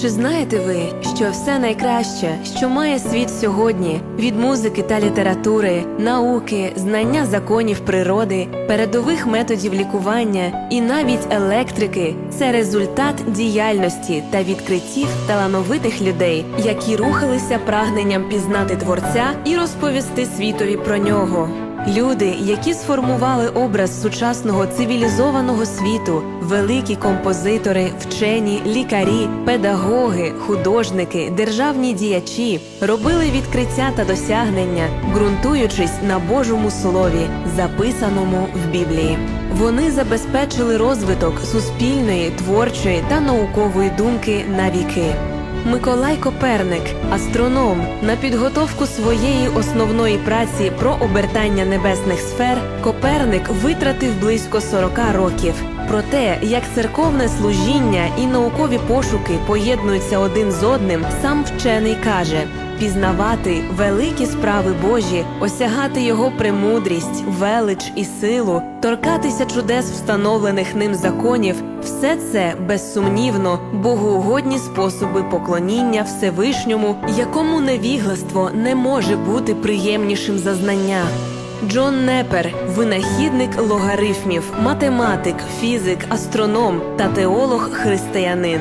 Чи знаєте ви, що все найкраще, що має світ сьогодні, від музики та літератури, науки, знання законів природи, передових методів лікування і навіть електрики це результат діяльності та відкриттів талановитих людей, які рухалися прагненням пізнати творця і розповісти світові про нього. Люди, які сформували образ сучасного цивілізованого світу, великі композитори, вчені, лікарі, педагоги, художники, державні діячі, робили відкриття та досягнення, ґрунтуючись на Божому слові, записаному в Біблії. Вони забезпечили розвиток суспільної, творчої та наукової думки на віки. Миколай Коперник, астроном, на підготовку своєї основної праці про обертання небесних сфер Коперник витратив близько 40 років. Про те, як церковне служіння і наукові пошуки поєднуються один з одним, сам вчений каже: пізнавати великі справи Божі, осягати його премудрість, велич і силу, торкатися чудес встановлених ним законів, все це безсумнівно богоугодні способи поклоніння Всевишньому, якому невігластво не може бути приємнішим за знання. Джон Непер, винахідник логарифмів, математик, фізик, астроном та теолог-християнин.